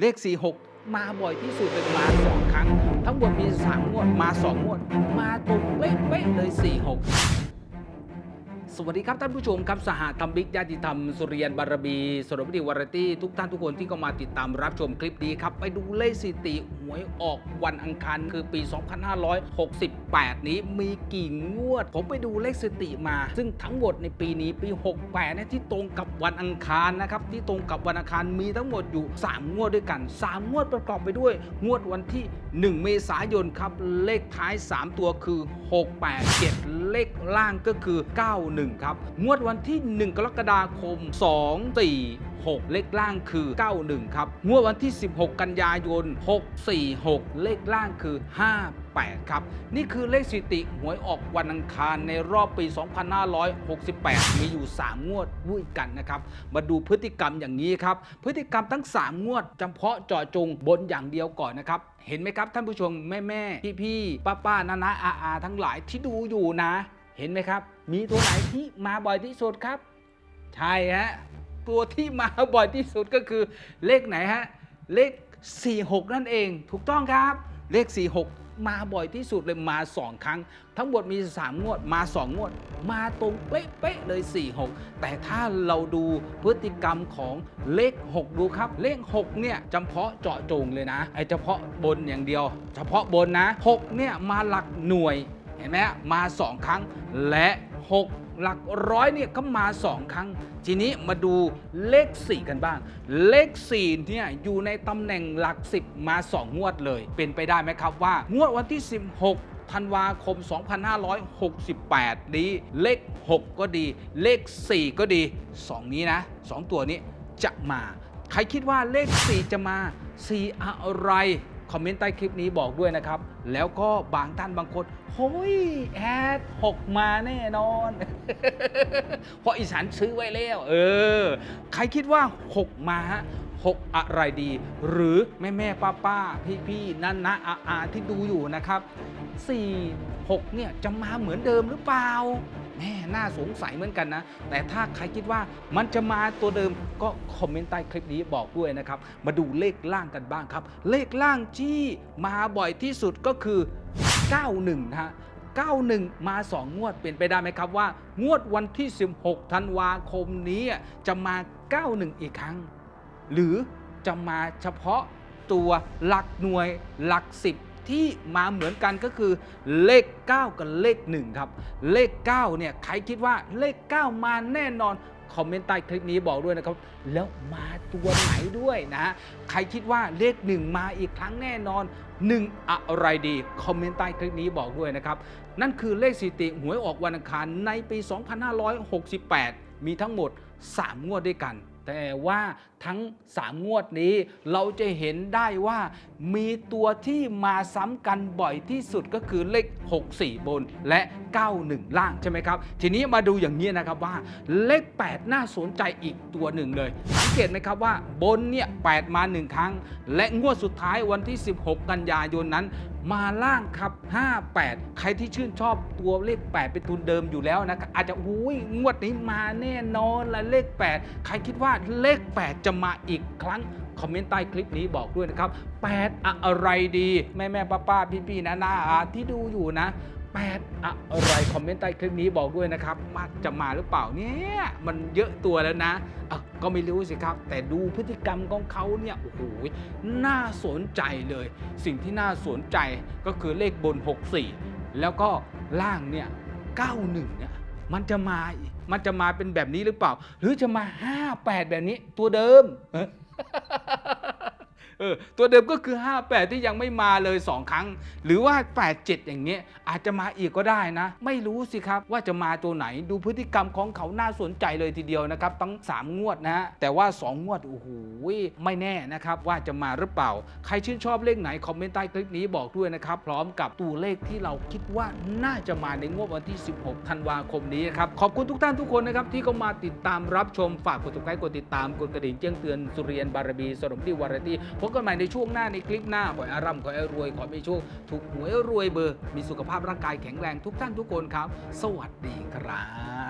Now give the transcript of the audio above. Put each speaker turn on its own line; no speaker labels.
เลข 46 มาบ่อยที่สุดเป็นมาสองครั้ง ทั้งหมดมี3งวดมา2งวด มาตรงเป๊ะๆเลย 46สวัสดีครับท่านผู้ชมครับสหธรรมบิกญาติธรรมสุริยันบารมีสรบดีวารตี้ทุกท่านทุกคนที่ก็มาติดตามรับชมคลิปนี้ครับ ไปดูเลขสิติ วยออกวันอังคารคือปี 2568 นี้มีกี่งวด ผมไปดูเลขสติมา ซึ่งทั้งหมดในปีนี้ปี 68เนี่ยที่ตรงกับวันอังคารนะครับที่ตรงกับวันอังคารมีทั้งหมดอยู่ 3 งวดด้วยกัน 3 งวดประกอบไปด้วย งวดวันที่ 1 เมษายนครับเลขท้าย 3 ตัวคือ 687 เลขล่างก็คือ 91 ครับ งวดวันที่ 1 กรกฎาคม 2 4 6 เลขล่างคือ 91 ครับ งวดวันที่ 16 กันยายน 646 เลขล่างคือ 58 ครับ นี่คือเลขสถิติหวยออกวันอังคารในรอบปี 2568 มีอยู่ 3 งวดด้วยกันนะครับ มาดูพฤติกรรมอย่างนี้ครับ พฤติกรรมทั้ง 3 งวดจำเพาะเจาะจงบนอย่างเดียวก่อนนะครับเห็นไหมครับท่านผู้ชมแม่แม่พี่พี่ป้าป้านานาอาอาทั้งหลายที่ดูอยู่นะ เห็นไหมครับ มีตัวไหนที่มาบ่อยที่สุดครับ ใช่ฮะ ตัวที่มาบ่อยที่สุดก็คือเลขไหนฮะ เลข 46 นั่นเอง ถูกต้องครับ เลข 46 มาบ่อยที่สุดเลยมา 2 ครั้ง ทั้งหมดมี 3 งวดมา 2 งวด มาตรงเป๊ะๆเลย 46 แต่ถ้าเราดูพฤติกรรมของเลข 6 ดูครับ เลข 6 เนี่ยจำเพาะเจาะจงเลยนะไอเฉพาะบนอย่างเดียว เฉพาะบนนะ 6 เนี่ยมาหลักหน่วยเห็นไหมมา 2 ครั้งและ 6 หลักร้อยเนี่ยก็มา 2 ครั้ง ทีนี้มาดูเลข 4 กันบ้าง เลข4เนี่ยอยู่ในตำแหน่งหลัก 10 มา 2 งวดเลย เป็นไปได้ไหมครับว่า งวดวันที่ 16ธันวาคม 2568 นี้ เลข 6 ก็ดี เลข 4 ก็ดี 2 นี้นะ 2 ตัวนี้จะมา ใครคิดว่าเลข 4 จะมา 4 อะไร คอมเมนต์ใต้คลิปนี้บอกด้วยนะครับ แล้วก็บางท่านบางคนโฮ้ยแอดหกมาแน่นอน เพราะอีสานซื้อไว้แล้ว เออ ใครคิดว่า6มาฮะหกอะไรดี หรือแม่แม่ป้าป้าพี่พี่นั่นนะอาอาที่ดูอยู่นะครับ4 6เนี่ยจะมาเหมือนเดิมหรือเปล่า แม่น่าสงสัยเหมือนกันนะ แต่ถ้าใครคิดว่ามันจะมาตัวเดิมก็คอมเมนต์ใต้คลิปนี้บอกด้วยนะครับ มาดูเลขล่างกันบ้างครับ เลขล่างที่มาบ่อยที่สุดก็คือ 91 นะฮะ91 มา 2 งวดเป็นไปได้ไหมครับว่า งวดวันที่ 16 ธันวาคมนี้จะมา 91 อีกครั้ง หรือจะมาเฉพาะตัวหลักหน่วยหลัก 10 ที่มาเหมือนกันก็คือเลข 9 กับเลข 1 ครับ เลข 9 เนี่ยใครคิดว่าเลข 9 มาแน่นอนคอมเมนต์ใต้คลิปนี้บอกด้วยนะครับ แล้วมาตัวไหนด้วยนะฮะใครคิดว่าเลข1มาอีกครั้งแน่นอน1อะไรดีคอมเมนต์ใต้คลิปนี้บอกด้วยนะครับ นั่นคือเลขสถิติหวยออกวันอังคารในปี 2568 มีทั้งหมด 3 งวดด้วยกัน แต่ว่า ทั้ง 3 งวดนี้ เราจะเห็นได้ว่ามีตัวที่มาซ้ำกันบ่อยที่สุดก็คือเลข 64 บนและ 91 ล่างใช่ไหมครับ ทีนี้มาดูอย่างนี้นะครับว่าเลข 8 น่าสนใจอีกตัวหนึ่งเลย สังเกตไหมครับว่าบนเนี่ย 8 มา 1 ครั้ง และงวดสุดท้ายวันที่ 16 กันยายนนั้นมาล่างครับ 58 ใครที่ชื่นชอบตัวเลข 8 เป็นทุนเดิมอยู่แล้วนะครับอาจจะอุ้ยงวดนี้มาแน่นอนและเลข 8 ใครคิดว่าเลข 8 จะะมาอีกครั้ง คอมเมนต์ใต้คลิปนี้บอกด้วยนะครับ 8 อะไรดี แม่แม่ป้าป้าพี่พี่นะนาอาที่ดูอยู่นะ 8 อะไรคอมเมนต์ใต้คลิปนี้บอกด้วยนะครับว่าจะมาหรือเปล่าเนี่ยมันเยอะตัวแล้วนะอะก็ไม่รู้สิครับ แต่ดูพฤติกรรมของเขาเนี่ยโอ้โหน่าสนใจเลย สิ่งที่น่าสนใจก็คือเลขบน 64 แล้วก็ล่างเนี่ย91เนี่ย มันจะมา มันจะมาเป็นแบบนี้หรือเปล่า หรือจะมา 58 แบบนี้ ตัวเดิม เออตัวเดิมก็คือ 58 ที่ยังไม่มาเลย 2 ครั้ง หรือว่า 87 อย่างเงี้ยอาจจะมาอีกก็ได้นะ ไม่รู้สิครับว่าจะมาตัวไหนดูพฤติกรรมของเขาน่าสนใจเลยทีเดียวนะครับตั้ง 3 งวดนะฮะแต่ว่า 2 งวดโอ้โหไม่แน่นะครับว่าจะมาหรือเปล่า ใครชื่นชอบเลขไหน คอมเมนต์ใต้คลิปนี้บอกด้วยนะครับ พร้อมกับตัวเลขที่เราคิดว่าน่าจะมาในงวดวันที่ 16 ธันวาคมนี้นครับขอบคุณทุกท่านทุกคนนะครับที่เข้ามาติดตามรับชมฝากกดติดตามกดติดตามกดกระดิ่งแจ้งเตือนสุเริยันบารมีสรมดีวารตีพบกันใหม่ในช่วงหน้าในคลิปหน้าขอให้อารัมขอให้รวยขอให้มีโชคถูกหวยรวยเบอร์ มีสุขภาพร่างกายแข็งแรงทุกท่านทุกคนครับ สวัสดีครับ